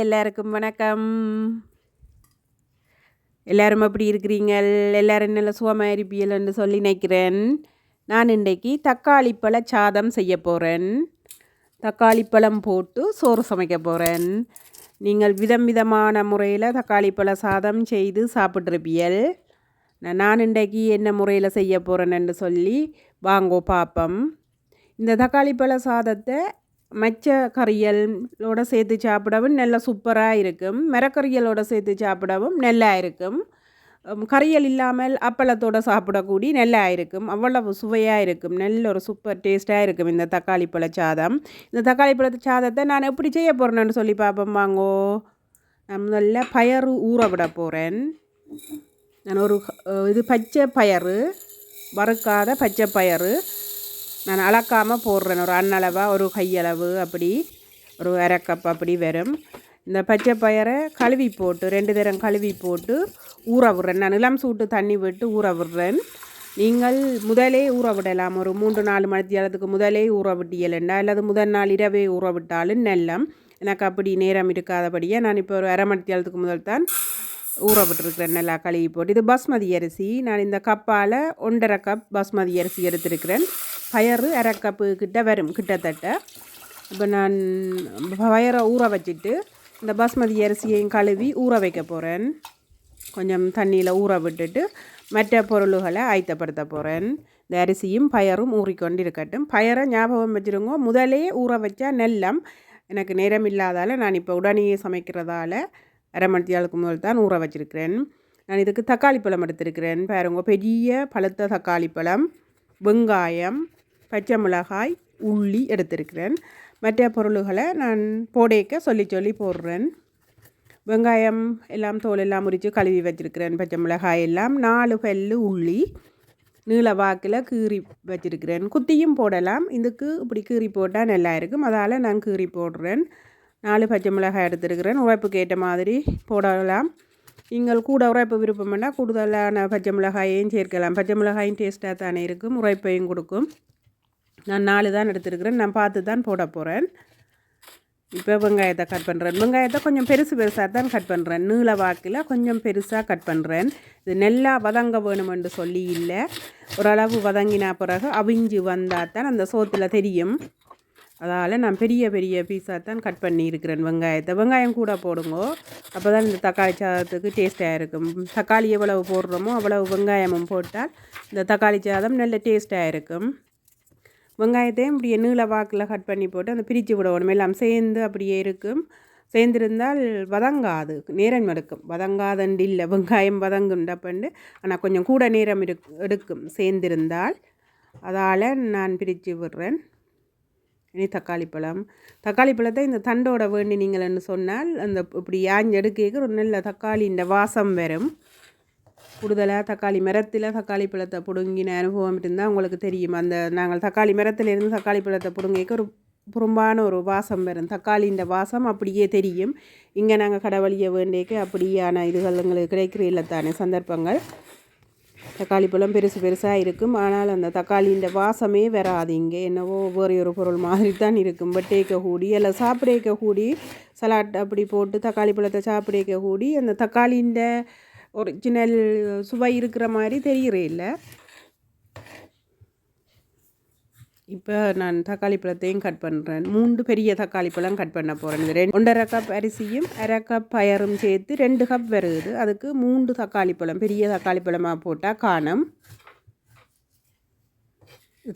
எல்லாருக்கும் வணக்கம். எல்லாரும் எப்படி இருக்கிறீங்கள்? எல்லோரும் நல்ல சுகமாக இருப்பீங்கள்னு சொல்லி நினைக்கிறேன். நான் இன்றைக்கு தக்காளி பழ சாதம் செய்ய போகிறேன் தக்காளி பழம் போட்டு சோறு சமைக்க போகிறேன் நீங்கள் விதம் விதமான முறையில் தக்காளி பழ சாதம் செய்து சாப்பிட்ருப்பியல் நான் இன்றைக்கு என்ன முறையில் செய்ய போகிறேன்னு சொல்லி வாங்கோ பார்ப்போம் இந்த தக்காளி பழ சாதத்தை மச்ச கறியலோட சேர்த்து சாப்பிடவும் நல்ல சூப்பராக இருக்கும் மரக்கறியலோட சேர்த்து சாப்பிடவும் நல்லா இருக்கும் கறியல் இல்லாமல் அப்பளத்தோடு சாப்பிடக்கூடி நல்லா இருக்கும் அவ்வளவு சுவையாக இருக்கும் நல்ல ஒரு சூப்பர் டேஸ்ட்டாக இருக்கும் இந்த தக்காளி பழ சாதம் இந்த தக்காளி பழ சாதத்தை நான் எப்படி செய்ய போகிறேன்னு சொல்லி பார்ப்போம் வாங்கோ நான் முதல்ல பயறு ஊற விட போகிறேன் நான் ஒரு இது பச்சை பயறு வறுக்காத பச்சை பயறு நான் அளக்காமல் போடுறேன். ஒரு அண்ணளவாக ஒரு கையளவு அப்படி ஒரு அரை கப் அப்படி வரும் இந்த பச்சை பயிரை கழுவி போட்டு ரெண்டு தரம் கழுவி போட்டு ஊற விடுறேன். நான் இளம் சூட்டு தண்ணி விட்டு ஊற விடுறேன். நீங்கள் முதலே ஊற விடலாம். ஒரு மூன்று நாலு மணித்தியாலத்துக்கு முதலே ஊற விட்டியலண்டா அல்லது முதல் நாள் இரவே ஊற விட்டாலும் நெல்லம். எனக்கு அப்படி நேரம் இருக்காதபடியே நான் இப்போ ஒரு அரை மணித்தியாலத்துக்கு முதல் தான் ஊற விட்டுருக்கிறேன். நல்லா கழுவி போட்டு. இது பாஸ்மதி அரிசி. நான் இந்த கப்பால் ஒன்றரை கப் பாஸ்மதி அரிசி எடுத்திருக்கிறேன். பயறு அரை கப்பு கிட்ட வரும் கிட்டத்தட்ட. இப்போ நான் பயரை ஊற வச்சுட்டு இந்த பாஸ்மதி அரிசியையும் கழுவி ஊற வைக்க போகிறேன் கொஞ்சம் தண்ணியில் ஊற விட்டுட்டு மற்ற பொருள்களை ஆயத்தப்படுத்த போகிறேன் இந்த அரிசியும் பயரும் ஊறிக்கொண்டு இருக்கட்டும் பயரை ஞாபகம் வச்சுருங்க முதலே ஊற வச்சா நெல்லம் எனக்கு நேரம் இல்லாதால நான் இப்போ உடனே சமைக்கிறதால அரை மணித்தியாளுக்கு முதல் தான் ஊற வச்சிருக்கிறேன். நான் இதுக்கு தக்காளி பழம் எடுத்திருக்கிறேன். பாருங்க பெரிய பழுத்த தக்காளி பழம் வெங்காயம் பச்சை மிளகாய் உள்ளி எடுத்திருக்கிறேன். மற்ற பொருள்களை நான் போடேக்க சொல்லி சொல்லி போடுறேன். வெங்காயம் எல்லாம் தோல் எல்லாம் முறித்து கழுவி வச்சுருக்கிறேன். பச்சை மிளகாய் எல்லாம் நாலு பல்லு உள்ளி நீள வாக்கில் கீறி வச்சுருக்கிறேன். குத்தியும் போடலாம். இதுக்கு இப்படி கீறி போட்டால் நல்லா இருக்கும். அதால் நான் கீறி போடுறேன். நாலு பச்சை மிளகாய் எடுத்துருக்கிறேன். உழைப்புக்கு ஏற்ற மாதிரி போடலாம். நீங்கள் கூட உரைப்பு விருப்பம்னா கூடுதலான பச்சை மிளகாயையும் சேர்க்கலாம். பச்சை மிளகாயும் டேஸ்ட்டாக தானே இருக்கும். உரைப்பையும் கொடுக்கும். நான் நாலு தான் எடுத்துருக்கிறேன். நான் பார்த்து தான் போட போகிறேன் இப்போ வெங்காயத்தை கட் பண்ணுறேன் வெங்காயத்தை கொஞ்சம் பெருசு பெருசாக தான் கட் பண்ணுறேன் நீள வாக்கில் கொஞ்சம் பெருசாக கட் பண்ணுறேன் இது நெல்லாக வதங்க வேணுமென்று சொல்லி இல்லை. ஓரளவு வதங்கினா பிறகு அவிஞ்சு வந்தால் தான் அந்த சோத்தில் தெரியும். அதால் நான் பெரிய பெரிய பீஸாக தான் கட் பண்ணியிருக்கிறேன் வெங்காயத்தை. வெங்காயம் கூட போடுங்கோ. அப்போ தான் இந்த தக்காளி சாதத்துக்கு டேஸ்ட்டாக இருக்கும். தக்காளி எவ்வளவு போடுறோமோ அவ்வளவு வெங்காயமும் போட்டால் இந்த தக்காளி சாதம் நல்ல டேஸ்ட்டாக இருக்கும். வெங்காயத்தையும் இப்படியே நீள வாக்கில் கட் பண்ணி போட்டு அந்த பிரித்து விடணும். எல்லாம் சேர்ந்து அப்படியே இருக்கும். சேர்ந்திருந்தால் வதங்காது. நேரம் எடுக்கும். வதங்காதண்டு இல்லை. வெங்காயம் வதங்குண்டப்பண்டு ஆனால் கொஞ்சம் கூட நேரம் இருக் எடுக்கும். சேர்ந்திருந்தால் அதால் நான் பிரித்து விடுறேன். இனி தக்காளி பழம். தக்காளி பழத்தை இந்த தண்டோட வேண்டி வேண்டினீங்கள்னு சொன்னால் அந்த இப்படி யாஞ்சு எடுக்க ஒரு நல்ல தக்காளி இந்த வாசம் வரும். கூடுதலாக தக்காளி மரத்தில் தக்காளி பழத்தை பிடுங்கின அனுபவம் இருந்தால் உங்களுக்கு தெரியும். அந்த நாங்கள் தக்காளி மரத்துலேருந்து தக்காளி பழத்தை பிடுங்கிக்க ஒரு புறம்பான ஒரு வாசம் வரும். தக்காளின்ற வாசம் அப்படியே தெரியும். இங்கே நாங்கள் கடவுளிய வேண்டியக்கு அப்படியான இதுகள் எங்களுக்கு கிடைக்கிற தானே சந்தர்ப்பங்கள். தக்காளி பழம் பெருசு பெருசாக இருக்கும். ஆனால் அந்த தக்காளின்ற வாசமே வராது. இங்கே என்னவோ வேறு ஒரு பொருள் மாதிரி தான் இருக்கும். வெட்டேக்க கூடி இல்லை சாப்பிடேக்க கூடி சலாட் அப்படி போட்டு தக்காளி பழத்தை சாப்பிடேக்க கூடி அந்த தக்காளின்ற ஒரிஜினல் சுவை இருக்கிற மாதிரி தெரிகிறே இல்லை. இப்போ நான் தக்காளி பழத்தையும் கட் பண்ணுறேன் மூன்று பெரிய தக்காளி பழம் கட் பண்ண போகிறேன் இது ரெண்டு ஒன்றரை கப் அரிசியும் அரை கப் பயரும் சேர்த்து ரெண்டு கப் வருது அதுக்கு மூன்று தக்காளி பழம் பெரிய தக்காளி பழமாக போட்டால் காணும்.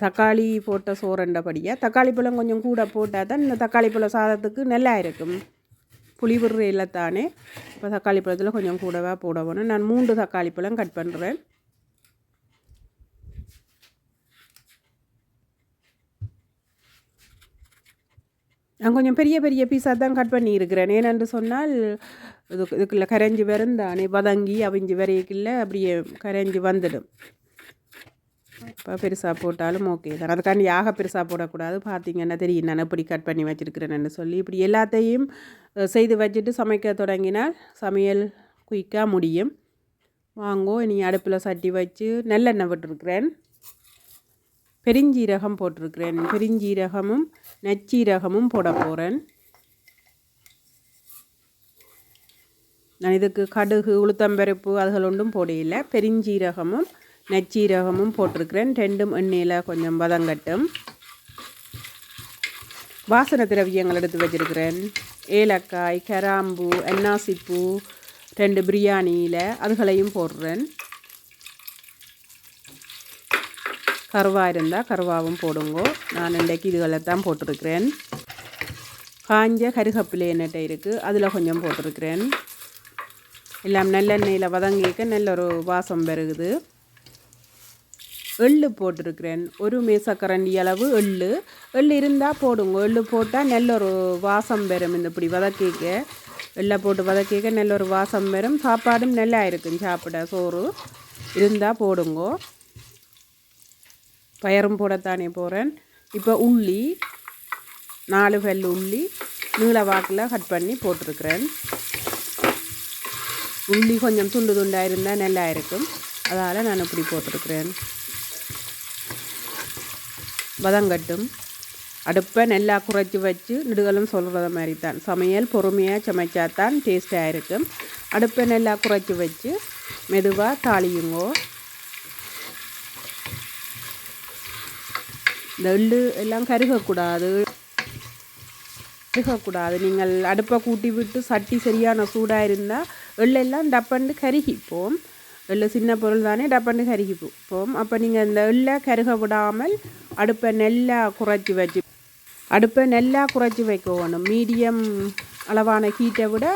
தக்காளி போட்ட சோறண்டபடியாக தக்காளி பழம் கொஞ்சம் கூட போட்டால் தான் இந்த தக்காளி பழம் சாதத்துக்கு நல்லா இருக்கும். புளி விடுற தானே இப்போ தக்காளி பழத்தில் கொஞ்சம் கூடவா போடணும் நான் மூன்று தக்காளி பழம் கட் பண்ணுறேன் நான் கொஞ்சம் பெரிய பெரிய பீஸாக தான் கட் பண்ணியிருக்கிறேன். ஏனென்று சொன்னால் இது இதுக்குள்ளே கரைஞ்சி வருந்தானே? வதங்கி அவிஞ்சு வரையக்குள்ளே அப்படியே கரைஞ்சி வந்துடும். இப்போ பெருசாக போட்டாலும் ஓகே தான். அதுக்காண்டி யாக பெருசாக போடக்கூடாது. பார்த்தீங்கன்னா தெரியும் நான் இப்படி கட் பண்ணி வச்சுருக்கிறேன்னு சொல்லி இப்படி எல்லாத்தையும் செய்து வச்சுட்டு சமைக்க தொடங்கினால் சமையல் குயிக்காக முடியும். வாங்கோ இனி அடுப்பில் சட்டி வச்சு நல்லெண்ணெய் விட்டுருக்குறேன் பெருஞ்சீரகம் போட்டிருக்கிறேன். பெருஞ்சீரகமும் நச்சீரகமும் போட போகிறேன் நான் இதுக்கு கடுகு உளுத்தம்பருப்பு அதுகள் ஒன்றும் போடையில்லை பெருஞ்சீரகமும் நச்சீரகமும் போட்டிருக்கிறேன். ரெண்டும் எண்ணெயில் கொஞ்சம் வதங்கட்டும். வாசன திரவியங்கள் எடுத்து வச்சுருக்கிறேன். ஏலக்காய் கராம்பு என்னாசிப்பூ ரெண்டு பிரியாணியில் அதுகளையும் போடுறேன். கருவா இருந்தால் கருவாவும் போடுங்கோ. நான் இன்றைக்கு இதுகளை தான் போட்டிருக்கிறேன். காஞ்ச கருகப்பிலை எண்ணெட்டை இருக்குது அதில் கொஞ்சம் போட்டிருக்கிறேன். எல்லாம் நல்லெண்ணெயில் வதங்கிக்க நல்ல ஒரு வாசம் பெருகுது. எள்ளு போட்டிருக்கிறேன். ஒரு மேசக்கரண்டி அளவு எள்ளு. எள்ளு இருந்தால் போடுங்க. எள்ளு போட்டால் நல்ல ஒரு வாசம் பெறும் இந்த இப்படி வதக்கிக்க. எள்ளை போட்டு வதக்கிக்க நல்ல ஒரு வாசம் பெறும். சாப்பாடும் நல்லா இருக்கும் சாப்பிட சோறு இருந்தால் போடுங்கோ. பயரும் போடத்தானே போகிறேன் இப்போ உள்ளி நாலு பல் உள்ளி நீள வாக்கில் கட் பண்ணி போட்டிருக்கிறேன். உள்ளி கொஞ்சம் துண்டு துண்டாக இருந்தால் நல்லா இருக்கும் அதால் நான் இப்படி போட்டிருக்கிறேன். வதங்கட்டும். அடுப்பை நல்லா குறைச்சி வச்சு நெடுகளும் சொல்கிறத மாதிரி தான் சமையல் பொறுமையாக சமைச்சா தான் டேஸ்ட்டாக இருக்கும். அடுப்பை நல்லா குறைச்சி வச்சு மெதுவாக தாளியுங்கோ. இந்த எள்ளு எல்லாம் கருகக்கூடாது. கருகக்கூடாது. நீங்கள் அடுப்பை கூட்டி விட்டு சட்டி சரியான சூடாக இருந்தால் எள்ளெல்லாம் டப்பண்டு கருகிப்போம். எள்ளு சின்ன பொருள் தானே டப்பண்டு கருகிப்போம் அப்போ நீங்கள் இந்த எள்ளை கருக விடாமல் அடுப்பை நெல்லா குறைச்சி வச்சு அடுப்பை நெல்லா குறைச்சி வைக்கணும். மீடியம் அளவான ஹீட்டை விட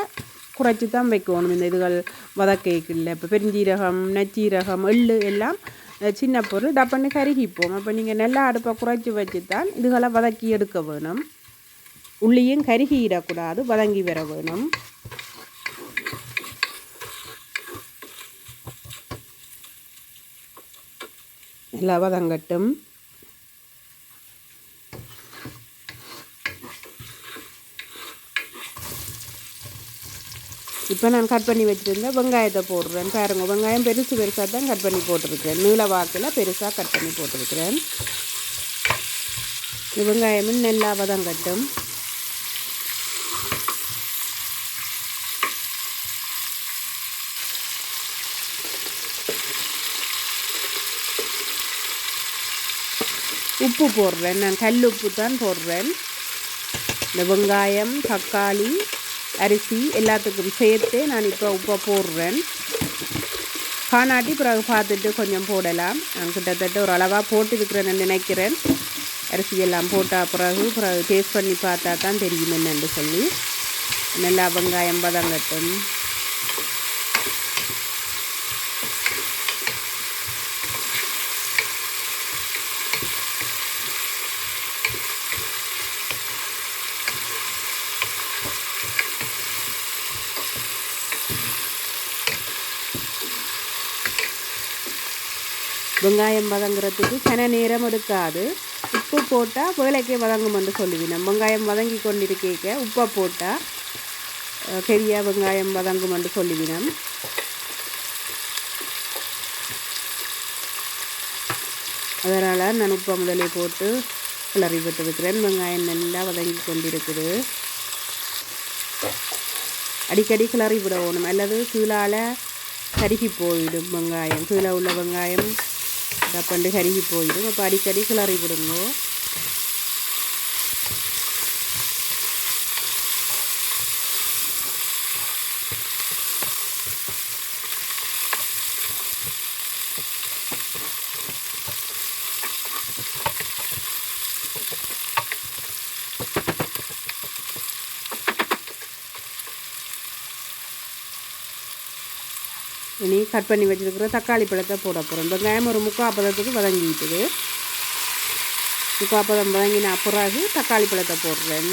குறைச்சி தான் வைக்கணும் இந்த இதுகள் வதக்கைக்குள்ள. இப்போ பெருஞ்சீரகம் நச்சீரகம் எள்ளு எல்லாம் சின்ன பொருள். டப்பன்னு கருகிப்போம் அப்போ நீங்கள் நல்லா அடுப்பை குறைச்சி வச்சு தான் இதுகளை வதக்கி எடுக்க வேணும். உள்ளியும் கருகிடக்கூடாது வதங்கி வர வேணும். நல்லா வதங்கட்டும் இப்போ நான் கட் பண்ணி வச்சுருந்தேன் வெங்காயத்தை போடுறேன். பாருங்கள் வெங்காயம் பெருசு பெருசாக தான் கட் பண்ணி போட்டிருக்கேன். நீள வாக்கில் பெருசாக கட் பண்ணி போட்டிருக்கிறேன். வெங்காயமும் நல்லா வதங்கட்டும் உப்பு போடுறேன். நான் கல் உப்பு தான் போடுறேன். இந்த வெங்காயம் தக்காளி அரிசி எல்லாத்துக்கும் சேர்த்து நான் இப்போ உப்பை போடுறேன். காணாட்டி பிறகு பார்த்துட்டு கொஞ்சம் போடலாம். நான் கிட்டத்தட்ட ஒரு அளவாக போட்டுருக்கிறேன்னு நினைக்கிறேன். அரிசி எல்லாம் போட்டால் பிறகு பிறகு டேஸ்ட் பண்ணி பார்த்தா தான் தெரியும் என்னென்று சொல்லி. நல்லா வெங்காயம் பதங்கட்டும் வெங்காயம் வதங்குறதுக்கு கன நேரம் எடுக்காது. உப்பு போட்டால் வேலைக்கே வதங்கும் என்று சொல்லுவினோம். வெங்காயம் வதங்கி கொண்டிருக்கேக்க உப்பை போட்டால் பெரிய வெங்காயம் வதங்கும் என்று சொல்லுவினோம். அதனால் நான் உப்பை முதலே போட்டு கிளறி விட்டுருக்கிறேன் வெங்காயம் நல்லா வதங்கி கொண்டிருக்குது. அடிக்கடி கிளறி விடணும். அல்லது கீழால் கருகி போயிடும் வெங்காயம். கீழே உள்ள வெங்காயம் கப்பண்டு கருகி போயிடும் அப்போ அடிக்கடி கிளறி விடுங்க இனி கட் பண்ணி வச்சுருக்கிற தக்காளி பழத்தை போட போகிறோம் வெங்காயம் ஒரு முக்கால் பதத்துக்கு வதங்கிட்டுது முக்கால் பதம் வதங்கின பிறகு தக்காளி பழத்தை போடுறேன்.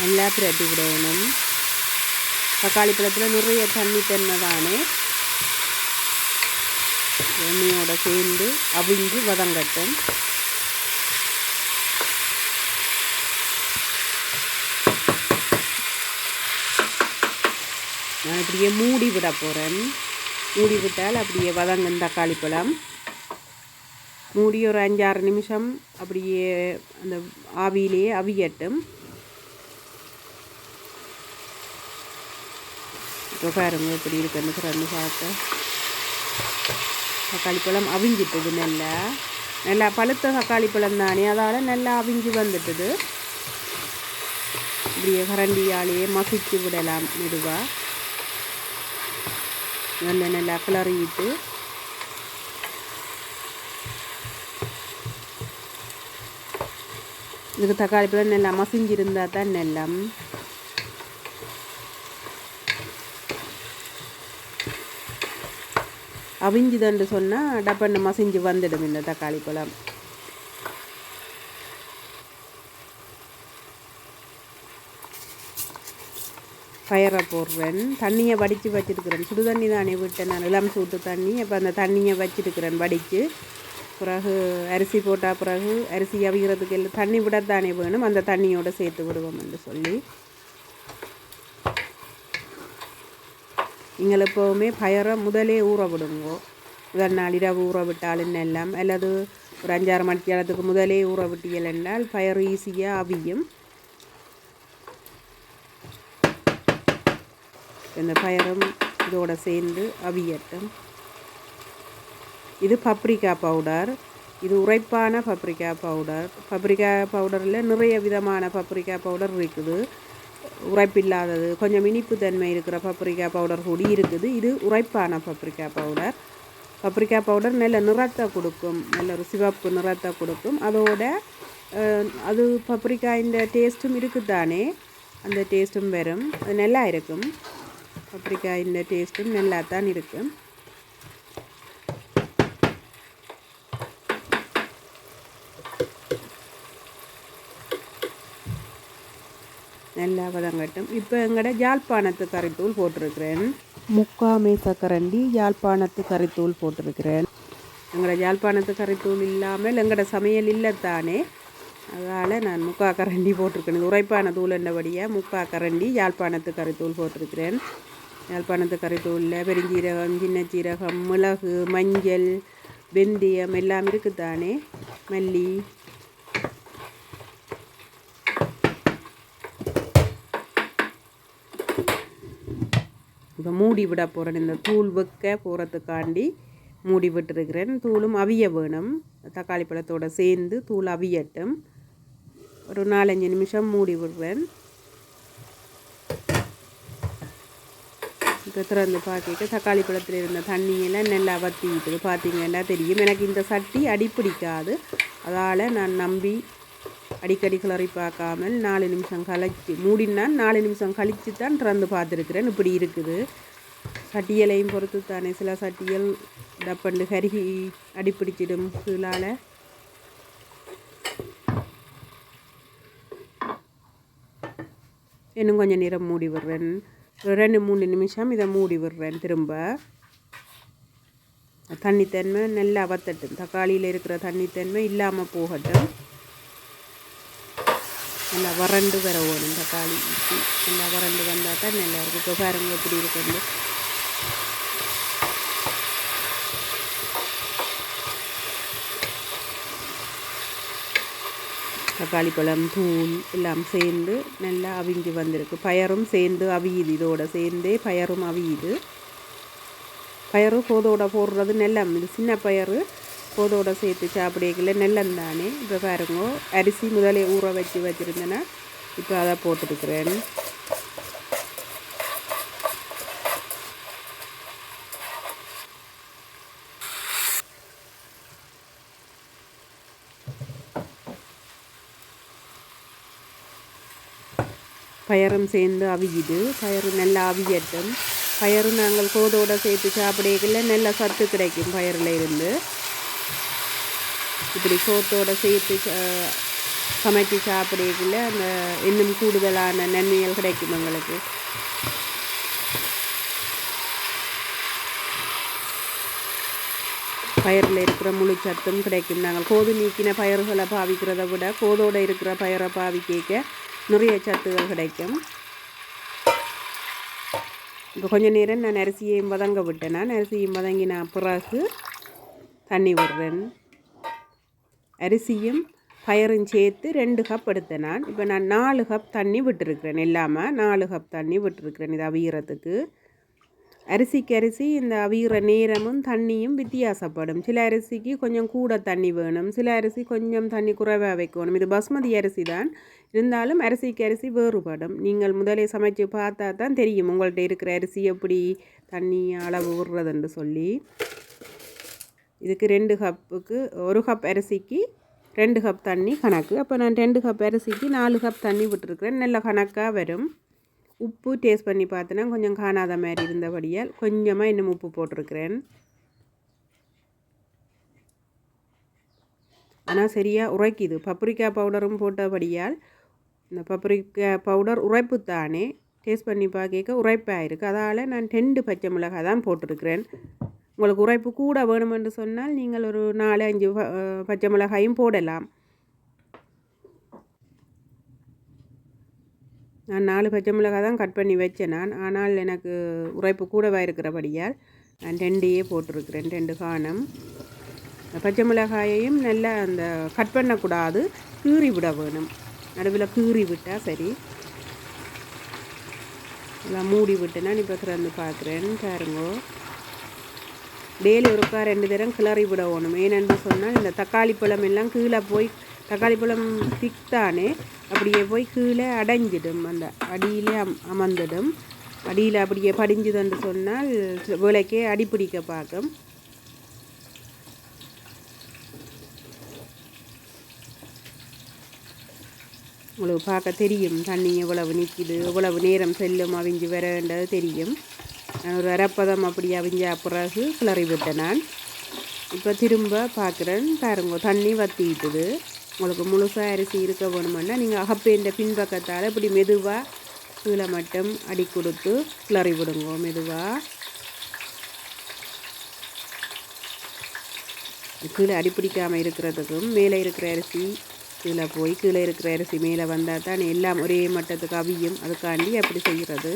நல்லா பிரட்டி விடணும். தக்காளி பழத்தில் நிறைய தண்ணி தன்மை தானே எண்ணெயோட சேர்ந்து அவிஞ்சு வதங்கட்டும். இப்படியே மூடி விட போகிறேன் மூடி விட்டால் அப்படியே வதங்கும் தக்காளி பழம். மூடி ஒரு அஞ்சாறு நிமிஷம் அப்படியே அந்த ஆவியிலேயே அவியட்டும். இப்போ பாருங்க எப்படி இருக்குன்னு திறந்து பார்க்க தக்காளி பழம் அவிஞ்சிட்டது நல்லா. நல்லா பழுத்த தக்காளி பழம் தானே அதால் நல்லா அவிஞ்சு வந்துட்டது. இப்படியே கரண்டியாலேயே மசிச்சு விடலாம் மெதுவாக நல்ல நல்லா கிளறிட்டு இதுக்கு தக்காளி பழம் நல்லா மசிஞ்சிருந்தா தான் நெல்லம். அவிஞ்சுதுன்னு சொன்னால் டப்பன்னு மசிஞ்சு வந்துடும் இந்த தக்காளி பழம். ஃபயரை போடுறேன். தண்ணியை வடித்து வச்சுருக்கிறேன். சுடு தண்ணி தானே விட்டேன். நான் இளம் சூட்டு தண்ணி. அப்போ அந்த தண்ணியை வச்சுருக்கிறேன் வடித்து பிறகு அரிசி போட்டால் பிறகு அரிசி அவிகிறதுக்கு எல்லாம் தண்ணி விட தானே வேணும். அந்த தண்ணியோடு சேர்த்து விடுவோம் என்று சொல்லி. நீங்கள் எப்போவுமே பயரை முதலே ஊற விடுங்கோ. முதல் நாள் இரவு ஊற விட்டாலும் எல்லாம்? அல்லது ஒரு அஞ்சாறு மணிக்கு காலத்துக்கு முதலே ஊற விட்டியல் என்றால் பயர் ஈஸியாக அவியும். இந்த பயரும் இதோட சேர்ந்து அவியட்டும். இது பப்ரிக்கா பவுடர் இது உரைப்பான பப்ரிக்கா பவுடர் பப்ரிக்கா பவுடரில் நிறைய விதமான பப்ரிக்கா பவுடர் இருக்குது. உரைப்பில்லாதது கொஞ்சம் இனிப்பு தன்மை இருக்கிற பப்ரிக்கா பவுடர் கூடி இருக்குது. இது உரைப்பான பப்ரிக்கா பவுடர் பப்ரிக்கா பவுடர் நல்ல நிறத்தை கொடுக்கும். நல்ல ஒரு சிவப்பு நிறத்தை கொடுக்கும். அதோட அது பப்ரிக்கா இந்த டேஸ்ட்டும் இருக்குது தானே அந்த டேஸ்ட்டும் வரும். அது நல்லா இருக்கும். பப்ரிக்கா இந்த டேஸ்ட்டும் நல்லா தான் இருக்கும் நல்லா வதங்கட்டும். இப்போ எங்கட யாழ்ப்பாணத்து கறித்தூள் போட்டிருக்கிறேன். முக்காமே சக்கரண்டி யாழ்ப்பாணத்து கறித்தூள் போட்டிருக்கிறேன். எங்களோட யாழ்ப்பாணத்து கறித்தூள் இல்லாமல் எங்களோட சமையல் இல்லைத்தானே. அதனால் நான் முக்கா கரண்டி போட்டிருக்கேன். உரைப்பான தூள் என்னபடியாக முக்கா கரண்டி யாழ்ப்பாணத்து கறித்தூள் போட்டிருக்கிறேன். யாழ்ப்பாணத்து கறித்தூளில் பெருஞ்சீரகம் சின்ன சீரகம் மிளகு மஞ்சள் வெந்தயம் எல்லாம் இருக்குதானே? மல்லி. இப்போ மூடி விட போகிறேன் இந்த தூள் வைக்க போகிறதுக்காண்டி மூடி விட்டுருக்கிறேன். தூளும் அவிய வேணும். தக்காளி பழத்தோடு சேர்ந்து தூள் அவியட்டும். ஒரு நாலஞ்சு நிமிஷம் மூடி விடுறேன். இப்போ திறந்து பார்க்க தக்காளி பழத்தில் இருந்த தண்ணியெல்லாம் நல்லா வத்திக்கிட்டு பார்த்தீங்கன்னா தெரியும். எனக்கு இந்த சட்டி அடிப்பிடிக்காது அதால் நான் நம்பி அடிக்கடி கிளறி பார்க்காமல் நாலு நிமிஷம் கழிச்சு மூடினா நாலு நிமிஷம் கழித்து தான் திறந்து பார்த்துருக்குறேன். இப்படி இருக்குது. சட்டியலையும் பொறுத்து தானே சில சட்டியல் டப்பண்டு கருகி அடிப்பிடிச்சிடும் கீழால் இன்னும் கொஞ்சம் நேரம் மூடி விடுறேன். ரெண்டு மூணு நிமிஷம் இதை மூடி விடுறேன் திரும்ப. தண்ணித்தன்மை நல்லா வத்தட்டும். தக்காளியில் இருக்கிற தண்ணித்தன்மை இல்லாமல் போகட்டும். நல்லா வறண்டு வர ஓடும் தக்காளி. நல்லா வறண்டு வந்தால் தான் நல்லா இருக்கும். இப்போ பாருங்கள் எப்படி இருக்குது தக்காளி பழம் தூள் எல்லாம் சேர்ந்து நல்லா அவிஞ்சு வந்திருக்கு பயரும் சேர்ந்து அவியுது இதோட சேர்ந்தே பயரும் அவியுது பயறு போதோட போடுறது நெல்லம் இது சின்ன பயறு போதோட சேர்த்து சாப்பிடக்கல நெல்லம் தானே இப்போ பாருங்க அரிசி முதலே ஊற வச்சு வச்சுருந்தேன்னா இப்போ அதை போட்டுருக்குறேன் பயரும் சேர்ந்து அவியுது. பயறு நல்லா அவியட்டும். பயறு நாங்கள் கோதோட சேர்த்து சாப்பிடக்குள்ள நல்ல சத்து கிடைக்கும் பயிரில் இருந்து. இப்படி சோத்தோட சேர்த்து சமைச்சு சாப்பிடல அந்த இன்னும் கூடுதலான நன்மைகள் கிடைக்கும் எங்களுக்கு. பயிரில் இருக்கிற முழு சத்தும் கிடைக்கும். நாங்கள் கோது நீக்கின பயிர்களை பாவிக்கிறத விட கோதோட இருக்கிற பயிரை பாவிக்க நிறைய சத்துகள் கிடைக்கும். இப்போ கொஞ்சம் நேரம் நான் அரிசியையும் வதங்க விட்டேன். நான் அரிசியும் வதங்கின பிறகு தண்ணி விடுறேன். அரிசியும் பயரும் சேர்த்து ரெண்டு கப் எடுத்தேன் நான். இப்போ நான் நாலு கப் தண்ணி விட்டுருக்குறேன். இல்லாமல் நாலு கப் தண்ணி விட்டுருக்குறேன். இது அவியறதுக்கு. அரிசிக்கு அரிசி இந்த அவிகிற நேரமும் தண்ணியும் வித்தியாசப்படும். சில அரிசிக்கு கொஞ்சம் கூட தண்ணி வேணும். சில அரிசி கொஞ்சம் தண்ணி குறைவாக வைக்கணும். இது பஸ்மதி அரிசி தான். இருந்தாலும் அரிசிக்கு அரிசி வேறுபடும். நீங்கள் முதலே சமைச்சு பார்த்தா தான் தெரியும் உங்கள்கிட்ட இருக்கிற அரிசி எப்படி தண்ணி அளவு விடுறதுன்னு சொல்லி. இதுக்கு ரெண்டு கப்புக்கு ஒரு கப் அரிசிக்கு ரெண்டு கப் தண்ணி கணக்கு. அப்போ நான் ரெண்டு கப் அரிசிக்கு நாலு கப் தண்ணி விட்டுருக்குறேன். நல்ல கணக்காக வரும். உப்பு டேஸ்ட் பண்ணி பார்த்தேன்னா கொஞ்சம் காணாத மாதிரி இருந்தபடியால் கொஞ்சமாக இன்னும் உப்பு போட்டிருக்கிறேன். ஆனால் சரியாக உரைக்குது. பப்ரிக்கா பவுடரும் போட்டபடியால் இந்த பப்ரிக்கா பவுடர் உரைப்பு தானே டேஸ்ட் பண்ணி பார்க்க உரைப்பாக இருக்குது அதால் நான் ரெண்டு பச்சை மிளகாய் தான் போட்டிருக்கிறேன். உங்களுக்கு உரைப்பு கூட வேணுமென்று சொன்னால் நீங்கள் ஒரு நாலு அஞ்சு பச்சை மிளகாயும் போடலாம். நான் நாலு பச்சை மிளகாய் தான் கட் பண்ணி வச்சேன் நான். ஆனால் எனக்கு உரைப்பு கூடவாக இருக்கிறபடியால் நான் ரெண்டையே போட்டிருக்கிறேன் ரெண்டு காணம். பச்சை மிளகாயையும் நல்லா அந்த கட் பண்ணக்கூடாது கீறி விட வேணும். நடுவில் கீறி விட்டால் சரி. எல்லாம் மூடி விட்டுனா இப்போ திறந்து பார்க்குறேன் பாருங்கோ. டெய்லி ஒருக்கா ரெண்டு தரம் கிளறி விடணும் ஏனென்று சொன்னால் இந்த தக்காளி பழம் எல்லாம் கீழே போய் தக்காளி பழம் திக்தானே அப்படியே போய் கீழே அடைஞ்சிடும். அந்த அடியிலே அம் அமர்ந்துடும் அடியில் அப்படியே படிஞ்சுதுன்னு சொன்னால் விளக்கே அடிப்பிடிக்க பார்க்கும். உங்களுக்கு பார்க்க தெரியும் தண்ணி எவ்வளவு நிற்கிது எவ்வளவு நேரம் செல்லும் அவிஞ்சு வரேன்றது தெரியும். நான் ஒரு அரப்பதம் அப்படி அவிஞ்ச பிறகு கிளறி விட்டேன் நான். இப்போ திரும்ப பார்க்குறேன் பாருங்க தண்ணி வத்திட்டுது. உங்களுக்கு முழுசாக அரிசி இருக்க வேணுமென்னா நீங்கள் அகப்பேந்த பின்பக்கத்தால் இப்படி மெதுவாக கீழே மட்டும் அடி கொடுத்து கிளறி விடுங்க மெதுவாக கீழே அடிப்பிடிக்காமல் இருக்கிறதுக்கும் மேலே இருக்கிற அரிசி கீழே போய் கீழே இருக்கிற அரிசி மேலே வந்தால் தான் எல்லாம் ஒரே மட்டத்துக்கு அவியும். அதுக்காண்டி அப்படி செய்கிறது.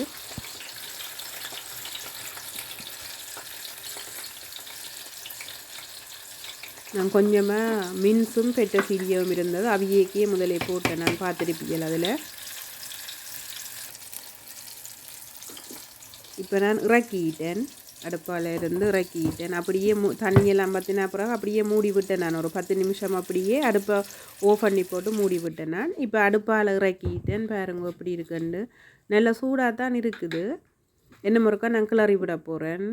நான் கொஞ்சமாக மின்ஸும் பெட்ட சீரியவும் இருந்தது அவியேக்கே முதலே போட்டேன் நான் பார்த்துருப்பீங்கள் அதில். இப்போ நான் இறக்கிட்டேன். அடுப்பால் இருந்து இறக்கிட்டேன். அப்படியே மூ தண்ணியெல்லாம் பற்றினா பிறகு அப்படியே மூடி விட்டேன் நான். ஒரு பத்து நிமிஷம் அப்படியே அடுப்பை ஓஃப் பண்ணி போட்டு மூடி விட்டேன் நான். இப்போ அடுப்பால் இறக்கிட்டேன். பாருங்க எப்படி இருக்குன்னு. நல்லா சூடாக தான் இருக்குது. என்ன முறைக்கா நான் கிளறி விட போகிறேன்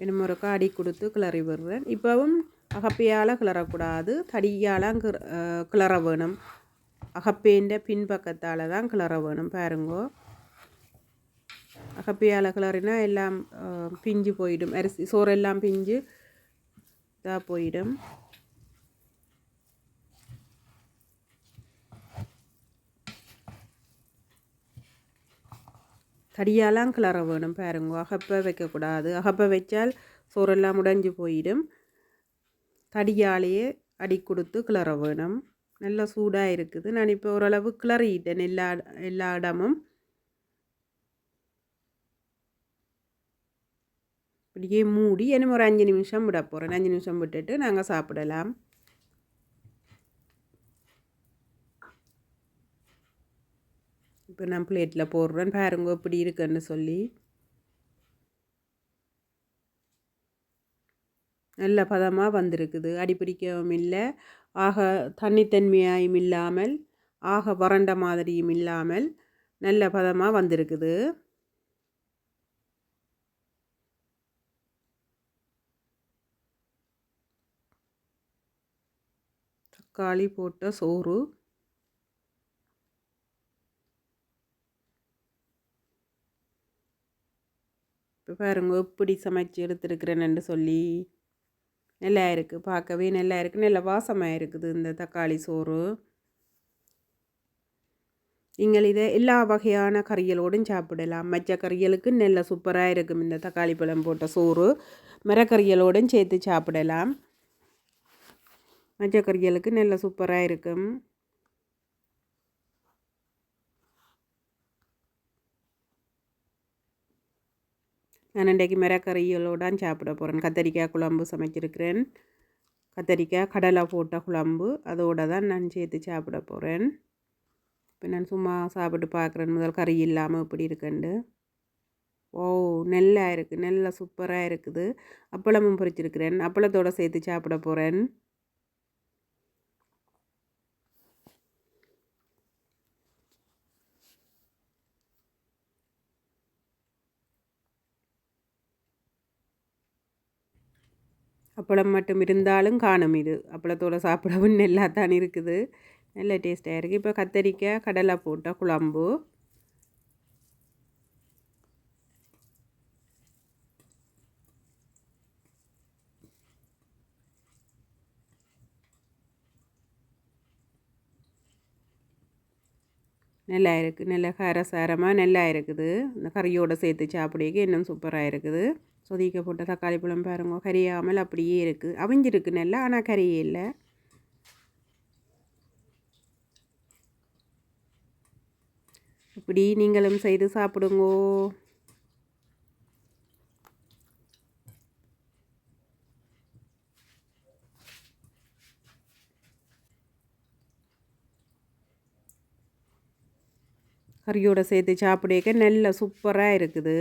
இன்னும் ஒருக்கா அடி கொடுத்து கிளறி விடுறேன். இப்போவும் அகப்பையால் கிளறக்கூடாது. தடியால் கிளற வேணும். அகப்பேன்ற பின்பக்கத்தால் தான் கிளற வேணும். பாருங்கோ. அகப்பையால் கிளறினா எல்லாம் பிஞ்சு போயிடும். அரிசி சோறெல்லாம் பிஞ்சு இதாக போயிடும். தடியாலாம் கிளற வேணும் பாருங்க. அகப்பை வைக்கக்கூடாது. அகப்பை வச்சால் சோறெல்லாம் உடைஞ்சு போயிடும். தடியாலேயே அடி கொடுத்து கிளற வேணும். நல்லா சூடாக இருக்குது. நான் இப்போ ஓரளவு கிளறிட்டேன் எல்லா எல்லா இடமும். இப்படியே மூடி என்ன ஒரு அஞ்சு நிமிஷம் விட போகிறேன் அஞ்சு நிமிஷம் விட்டுட்டு நாங்கள் சாப்பிடலாம். இப்போ நான் பிளேட்டில் போடுறேன். பாருங்க இப்படி இருக்குன்னு சொல்லி. நல்ல பதமாக வந்திருக்குது. அடிப்பிடிக்கவும் இல்லை. ஆக தண்ணித்தன்மையாயும் இல்லாமல் ஆக வறண்ட மாதிரியும் இல்லாமல் நல்ல பதமாக வந்திருக்குது. தக்காளி போட்ட சோறு. இப்போ பாருங்க எப்படி சமைச்சு எடுத்துருக்கிறேன்னு சொல்லி நல்லா இருக்குது பார்க்கவே நல்லா இருக்குது நல்ல வாசமாக இருக்குது இந்த தக்காளி சோறு. நீங்கள் இதை எல்லா வகையான கறிகளோடும் சாப்பிடலாம். மச்ச கறிகளுக்கு நல்ல சூப்பராக இருக்கும் இந்த தக்காளி பழம் போட்ட சோறு. மரக்கறிகளோடும் சேர்த்து சாப்பிடலாம். மச்ச கறிகளுக்கு நல்ல சூப்பராக இருக்கும். நான் இன்றைக்கு மிரக்கறிகளோடான் சாப்பிட போகிறேன் கத்தரிக்காய் குழம்பு சமைச்சிருக்கிறேன். கத்தரிக்காய் கடலை போட்ட குழம்பு அதோடு தான் நான் சேர்த்து சாப்பிட போகிறேன் இப்போ நான் சும்மா சாப்பிட்டு பார்க்குறேன். முதல் கறி இல்லாமல் இப்படி இருக்குண்டு. ஓ நெல்லாக இருக்குது நெல்ல சூப்பராக இருக்குது. அப்பளமும் பொரிச்சிருக்கிறேன். அப்பளத்தோடு சேர்த்து சாப்பிட போகிறேன் அப்பளம் மட்டும் இருந்தாலும் காணும் இது. அப்பளத்தோடு சாப்பிடவும் நல்லா தான் இருக்குது. நல்ல டேஸ்ட்டாக இருக்குது இப்போ கத்தரிக்காய் கடலை போட்ட குழம்பு. நல்லா இருக்குது நல்ல காரசாரமாக நல்லா இருக்குது. இந்த கறியோடு சேர்த்து சாப்பிடுக்கு இன்னும் சூப்பராக இருக்குது. சொதிக்க போட்ட தக்காளி பழம் பாருங்க கரியாமல் அப்படியே இருக்குது அவிஞ்சிருக்கு நல்லா ஆனால் கரியே இல்லை. இப்படி நீங்களும் செய்து சாப்பிடுங்கோ. கறியோடு சேர்த்து சாப்பிடுக்க நல்ல சூப்பராக இருக்குது.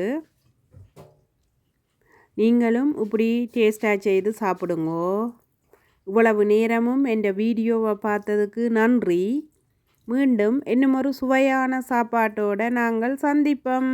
நீங்களும் இப்படி டேஸ்ட்டாக செய்து சாப்பிடுங்கோ. இவ்வளவு நேரமும் என் வீடியோவை பார்த்ததுக்கு நன்றி. மீண்டும் இன்னும் ஒரு சுவையான சாப்பாட்டோடு நாங்கள் சந்திப்போம்.